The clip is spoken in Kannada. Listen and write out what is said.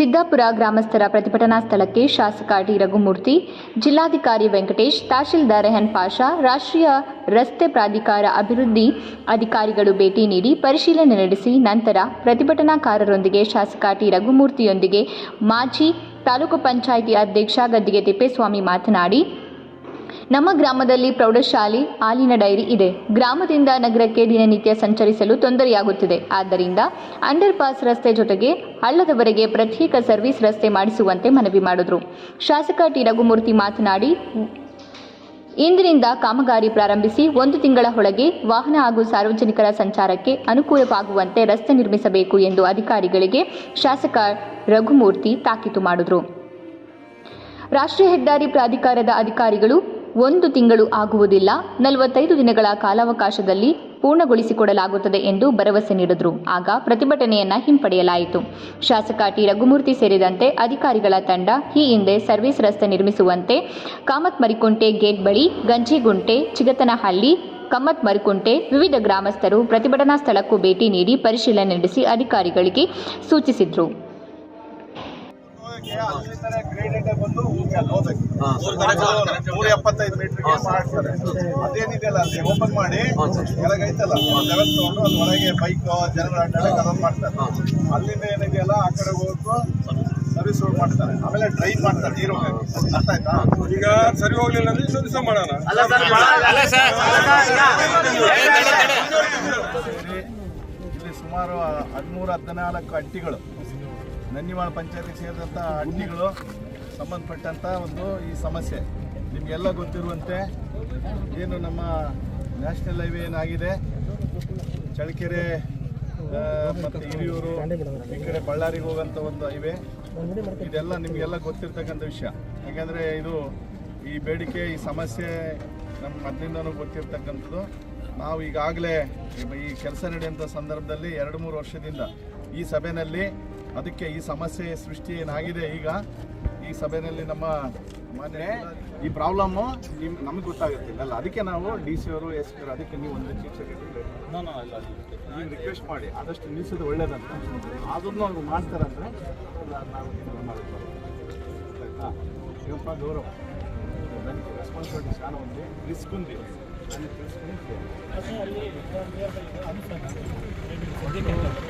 ಸಿದ್ದಾಪುರ ಗ್ರಾಮಸ್ಥರ ಪ್ರತಿಭಟನಾ ಸ್ಥಳಕ್ಕೆ ಶಾಸಕ ಟಿ. ರಘುಮೂರ್ತಿ, ಜಿಲ್ಲಾಧಿಕಾರಿ ವೆಂಕಟೇಶ್, ತಹಶೀಲ್ದಾರ್ ರೆಹನ್ ಪಾಷಾ, ರಾಷ್ಟ್ರೀಯ ರಸ್ತೆ ಪ್ರಾಧಿಕಾರ ಅಭಿವೃದ್ಧಿ ಅಧಿಕಾರಿಗಳು ಭೇಟಿ ನೀಡಿ ಪರಿಶೀಲನೆ ನಡೆಸಿ ನಂತರ ಪ್ರತಿಭಟನಾಕಾರರೊಂದಿಗೆ ಶಾಸಕ ಟಿ. ರಘುಮೂರ್ತಿಯೊಂದಿಗೆ ಮಾಜಿ ತಾಲೂಕು ಪಂಚಾಯಿತಿ ಅಧ್ಯಕ್ಷ ಗದ್ದಿಗೆ ತಿಪ್ಪೇಸ್ವಾಮಿ ಮಾತನಾಡಿ ನಮ್ಮ ಗ್ರಾಮದಲ್ಲಿ ಪ್ರೌಢಶಾಲೆ ಹಾಲಿನ ಡೈರಿ ಇದೆ. ಗ್ರಾಮದಿಂದ ನಗರಕ್ಕೆ ದಿನನಿತ್ಯ ಸಂಚರಿಸಲು ತೊಂದರೆಯಾಗುತ್ತಿದೆ. ಆದ್ದರಿಂದ ಅಂಡರ್ ಪಾಸ್ ರಸ್ತೆ ಜೊತೆಗೆ ಹಳ್ಳದವರೆಗೆ ಪ್ರತ್ಯೇಕ ಸರ್ವಿಸ್ ರಸ್ತೆ ಮಾಡಿಸುವಂತೆ ಮನವಿ ಮಾಡಿದರು. ಶಾಸಕ ಟಿ. ರಘುಮೂರ್ತಿ ಮಾತನಾಡಿ, ಇಂದಿನಿಂದ ಕಾಮಗಾರಿ ಪ್ರಾರಂಭಿಸಿ ಒಂದು ತಿಂಗಳ ಒಳಗೆ ವಾಹನ ಹಾಗೂ ಸಾರ್ವಜನಿಕರ ಸಂಚಾರಕ್ಕೆ ಅನುಕೂಲವಾಗುವಂತೆ ರಸ್ತೆ ನಿರ್ಮಿಸಬೇಕು ಎಂದು ಅಧಿಕಾರಿಗಳಿಗೆ ಶಾಸಕ ರಘುಮೂರ್ತಿ ತಾಕೀತು ಮಾಡಿದರು. ರಾಷ್ಟ್ರೀಯ ಹೆದ್ದಾರಿ ಪ್ರಾಧಿಕಾರದ ಅಧಿಕಾರಿಗಳು ಒಂದು ತಿಂಗಳು ಆಗುವುದಿಲ್ಲ, ನಲವತ್ತೈದು ದಿನಗಳ ಕಾಲಾವಕಾಶದಲ್ಲಿ ಪೂರ್ಣಗೊಳಿಸಿಕೊಡಲಾಗುತ್ತದೆ ಎಂದು ಭರವಸೆ ನೀಡಿದರು. ಆಗ ಪ್ರತಿಭಟನೆಯನ್ನ ಹಿಂಪಡೆಯಲಾಯಿತು. ಶಾಸಕ ಟಿ. ರಘುಮೂರ್ತಿ ಸೇರಿದಂತೆ ಅಧಿಕಾರಿಗಳ ತಂಡ ಈ ಹಿಂದೆ ಸರ್ವಿಸ್ ರಸ್ತೆ ನಿರ್ಮಿಸುವಂತೆ ಕಾಮತ್ ಮರಿಕುಂಟೆ ಗೇಟ್ ಬಳಿ, ಗಂಜಿಗುಂಟೆ, ಚಿಗತನಹಳ್ಳಿ, ಕಮ್ಮತ್ ಮರಿಕುಂಟೆ ವಿವಿಧ ಗ್ರಾಮಸ್ಥರು ಪ್ರತಿಭಟನಾ ಸ್ಥಳಕ್ಕೂ ಭೇಟಿ ನೀಡಿ ಪರಿಶೀಲನೆ ನಡೆಸಿ ಅಧಿಕಾರಿಗಳಿಗೆ ಸೂಚಿಸಿದ್ರು. ಹೋಗಕ್ಕೆ ಅಲ್ಲಿಂದನೇ ಗ್ರೇಡೆಡ್ ಬಂದು ಊರಿಗೆ ಅಲ್ಲಿ ಹೋಗ್ಬೇಕು. ನೂರ ಎಪ್ಪತ್ತೈದು ಮೀಟರ್ಗೆ ಮಾಡ್ತಾರೆ ಅದೇನಿದೆಯಲ್ಲ ಅಲ್ಲಿ ಓಪನ್ ಮಾಡಿ ಕೆಳಗೈತಲ್ಲ ಲೆವೆಲ್ ತಗೊಂಡು ಅಲ್ಲಿ ಒಳಗೆ ಬೈಕ್ ಜನಗಳ ಅಡ್ಡಾಡಕ್ಕೆ ಅದನ್ನ ಮಾಡ್ತಾರೆ ಅಲ್ಲಿಂದ ಏನಿದೆಯಲ್ಲ ಆ ಕಡೆ ಹೋಗ್ತು ಸರ್ವಿಸ್ ರೋಡ್ ಮಾಡ್ತಾರೆ ಆಮೇಲೆ ಡ್ರೈನ್ ಮಾಡ್ತಾರೆ ನೀರು. ಅರ್ಥ ಆಯ್ತಾ ಈಗ ಸರಿ ಹೋಗ್ಲಿಲ್ಲ ಅಂದ್ರೆ ಇನ್ನೊಂದು ದಿವಸ ಮಾಡೋಣ ಇಲ್ಲಿ ಸುಮಾರು ಹದಿಮೂರು ಹದಿನಾಲ್ಕು ಅಡ್ಡಿಗಳು ನನ್ನಿವಾಳ ಪಂಚಾಯತ್ಗೆ ಸೇರಿದಂಥ ಅಡ್ಡಿಗಳು ಸಂಬಂಧಪಟ್ಟಂಥ ಒಂದು ಈ ಸಮಸ್ಯೆ. ನಿಮಗೆಲ್ಲ ಗೊತ್ತಿರುವಂತೆ ಏನು ನಮ್ಮ ನ್ಯಾಷನಲ್ ಹೈವೇ ಏನಾಗಿದೆ? ಚಳ್ಳಕೆರೆ ಮತ್ತು ಹಿರಿಯೂರು, ಈ ಕಡೆ ಬಳ್ಳಾರಿಗೆ ಹೋಗೋಂಥ ಒಂದು ಹೈವೇ ಇದೆಲ್ಲ ನಿಮಗೆಲ್ಲ ಗೊತ್ತಿರ್ತಕ್ಕಂಥ ವಿಷಯ. ಯಾಕೆಂದರೆ ಇದು ಈ ಬೇಡಿಕೆ, ಈ ಸಮಸ್ಯೆ ನಮ್ಮ ಮೊದಲಿಂದನೂ ಗೊತ್ತಿರ್ತಕ್ಕಂಥದ್ದು. ನಾವು ಈಗಾಗಲೇ ಈ ಕೆಲಸ ನಡೆಯುವಂಥ ಸಂದರ್ಭದಲ್ಲಿ ಎರಡು ಮೂರು ವರ್ಷದಿಂದ ಈ ಸಭೆಯಲ್ಲಿ ಅದಕ್ಕೆ ಈ ಸಮಸ್ಯೆ ಸೃಷ್ಟಿ ಏನಾಗಿದೆ ಈಗ ಈ ಸಭೆಯಲ್ಲಿ ನಮ್ಮ ಮಾನ್ಯ ಈ ಪ್ರಾಬ್ಲಮ್ಮು ನಿಮ್ ನಮಗೆ ಗೊತ್ತಾಗುತ್ತಿಲ್ಲ ಅಲ್ಲ ಅದಕ್ಕೆ ನಾವು ಡಿ ಸಿ ಅವರು ಎಸ್ ಪಿ ಅವರು ಅದಕ್ಕೆ ನೀವು ಒಂದು ಚೀಫ್ ಸೆಕ್ರೆಟರಿ ನೀವು ರಿಕ್ವೆಸ್ಟ್ ಮಾಡಿ ಆದಷ್ಟು ನಿಲ್ಲಿಸೋದು ಒಳ್ಳೇದಂತ ಅದನ್ನು ಅವ್ರು ಮಾಡ್ತಾರಂದ್ರೆ ನಾವು ಇದನ್ನ ಮಾಡ್ಬೋದು. ಆಯ್ತಾ? ಇವಪ್ಪ ಗೌರವ దానికి రెస్పాన్సిబిలిటీ చాలా ఉంది రిస్క్ ఉంది అని తెలుసుకుని